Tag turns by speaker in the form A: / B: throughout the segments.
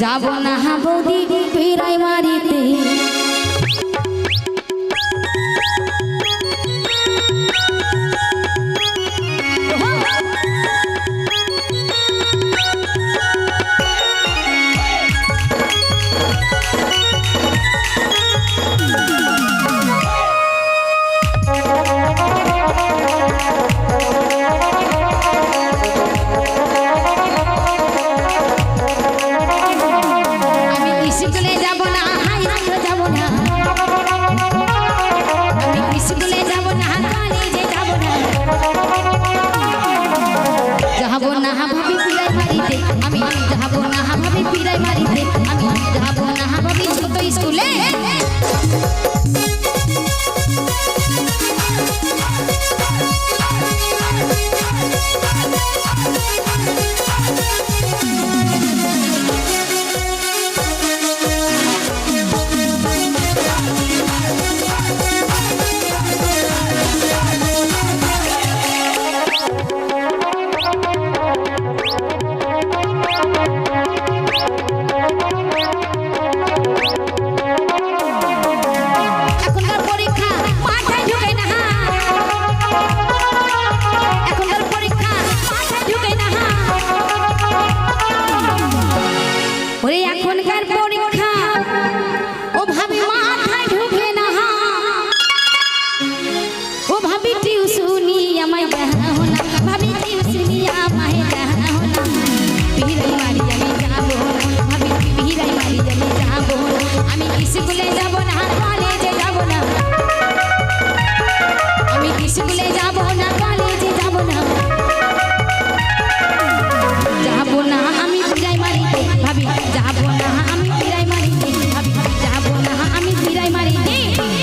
A: যাব না বৌদি ফিরাই মারিতে স্কুলে যাব না কলেজে যাব না। আমি স্কুলে যাব না কলেজে যাব না। যাব না আমি প্রাইমারিতে ভাবি। যাব না আমি প্রাইমারিতে ভাবি। যাব না আমি প্রাইমারিতে ওই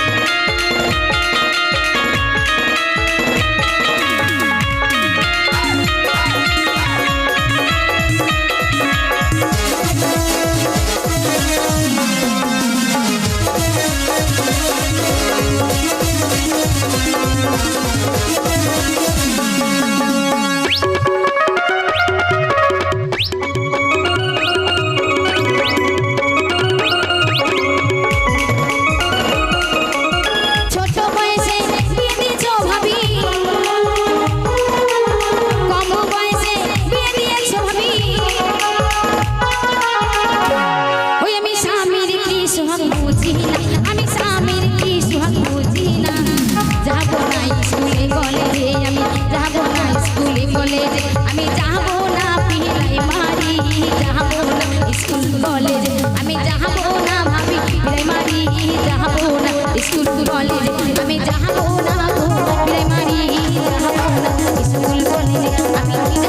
A: স্কুলে কলেজে। আমি যাব না স্কুলে কলেজে। আমি যাব না পিলাই মারি, যাব না স্কুল কলেজে। আমি যাব না ভাবি পিলাই মারি, যাব না স্কুল কলেজে। আমি